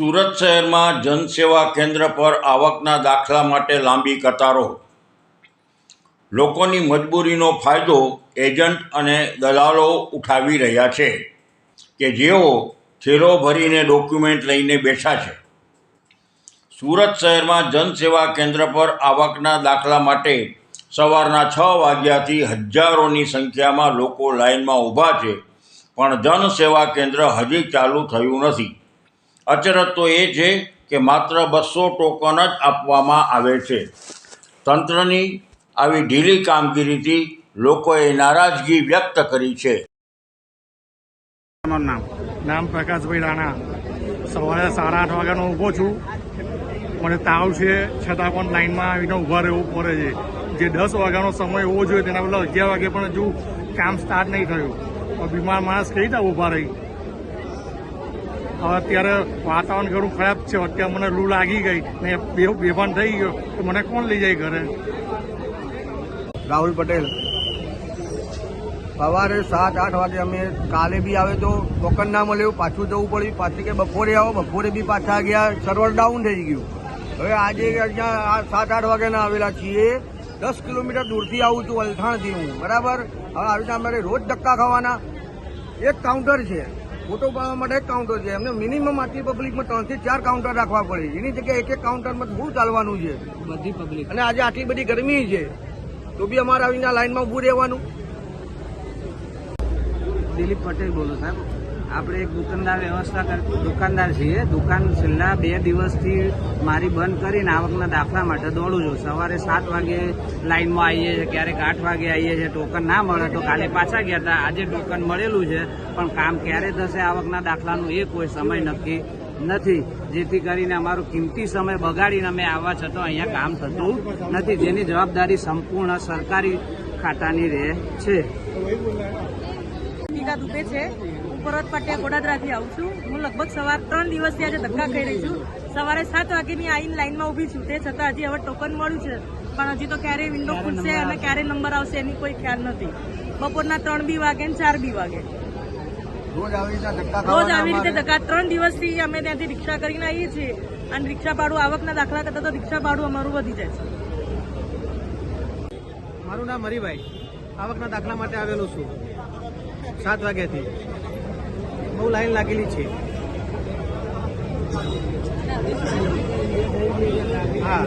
સુરત શહેરમાં જનસેવા કેન્દ્ર પર આવકના દાખલા માટે લાંબી કતારો. લોકોની મજબૂરીનો ફાયદો એજન્ટ અને દલાલો ઉઠાવી રહ્યા છે કે જેઓ થેલો ભરીને ડોક્યુમેન્ટ લઈને બેઠા છે. સુરત શહેરમાં જનસેવા કેન્દ્ર પર આવકના દાખલા માટે સવારના છ વાગ્યાથી હજારોની સંખ્યામાં લોકો લાઇનમાં ઊભા છે, પણ જનસેવા કેન્દ્ર હજી ચાલુ થયું નથી. અચરજ તો એ છે કે માત્ર બસો ટોકન જ આપવામાં આવે છે. તંત્રની આવી ઢીલી કામગીરીથી લોકોએ નારાજગી વ્યક્ત કરી છે. નામ. નામ પ્રકાશભાઈ રાણા. સવારે સાડા આઠ વાગ્યાનો ઊભો છું. મને તાવ છે, છતાં પણ લાઈનમાં આવીને ઊભા રહેવું પડે છે. જે દસ વાગ્યાનો સમય હોવો જોઈએ, તેના બદલે અગિયાર વાગે પણ હજુ કામ સ્ટાર્ટ નહીં થયું. બીમાર માણસ કઈ રીતે ઊભા રહી? અત્યારે વાતાવરણ ઘણું ખરાબ છે. અત્યારે મને લૂ લાગી ગઈ. ને બેભાન થઈ ગયો. તો મને કોણ લઈ જાય ઘરે? રાહુલ પટેલ. સવારે સાત, આઠ વાગે અમે કાલે બી આવે તો ટોકન ના મળ્યું પાછું જવું પડ્યું. પાછી કે બપોરે આવો. બપોરે બી પાછા ગયા. સર્વર ડાઉન થઈ ગયું. હવે આજે અહીંયા સાત, આઠ વાગ્યાના આવેલા છીએ. દસ કિલોમીટર દૂરથી આવું છું અલથાણથી હું. બરાબર? હવે આવી રીતે અમારે રોજ ધક્કા ખાવાના. એક કાઉન્ટર છે. ફોટો પાડવા માટે એક કાઉન્ટર છે. એમને મિનિમમ આટલી પબ્લિકમાં ત્રણથી ચાર કાઉન્ટર રાખવા પડે. એની જગ્યાએ એક એક કાઉન્ટરમાં થોડું ચાલવાનું છે. બધી પબ્લિક અને આજે આટલી બધી ગરમી છે તો બી અમારે આવીને લાઇનમાં લાઈનમાં ઊભું રહેવાનું. દિલીપ પટેલ બોલો સાહેબ. આપણે એક દુકાનદાર વ્યવસ્થા કરતી દુકાનદાર છીએ. દુકાન છેલ્લા બે દિવસથી મારી બંધ કરીને આવકના દાખલા માટે દોડું છું. સવારે સાત વાગે લાઇનમાં આવીએ છીએ, ક્યારેક આઠ વાગે આવીએ છીએ. ટોકન ના મળે તો કાલે પાછા ગયા હતા. આજે ટોકન મળેલું છે, પણ કામ ક્યારે થશે આવકના દાખલાનું એ કોઈ સમય નક્કી નથી. જેથી કરીને અમારો કિંમતી સમય બગાડીને અમે આવવા છતાં અહીંયા કામ થતું નથી. જેની જવાબદારી સંપૂર્ણ સરકારી ખાતાની રહે છે. ટીકા દુબે છે. હું પરત પાટિયા ગોડાદરાથી આવું છું. હું લગભગ સવાર ત્રણ દિવસથી આજે ધક્કા ખાઈ રહી છું. સવારે સાત વાગ્યાની આઈને લાઈનમાં ઊભી છું. તે છતાં હજી હવે ટોકન મળ્યું છે. પણ હજી તો ક્યારે વિન્ડો ખુલશે અને ક્યારે નંબર આવશે એની કોઈ ખ્યાલ નથી. બપોરના ત્રણ બી વાગે ને ચાર બી વાગે. રોજ આવી રીતે ધક્કા. ત્રણ દિવસથી અમે ત્યાંથી રિક્ષા કરીને આવીએ છીએ. અને રિક્ષા ભાડું આવકના દાખલા કરતાં તો રિક્ષા ભાડું અમારું વધી જાય છે. મારું નામ હરિભાઈ. આવકના દાખલા માટે આવેલું છું. સાત વાગ્યાથી. બહુ લાઈન લાગેલી છે. હા.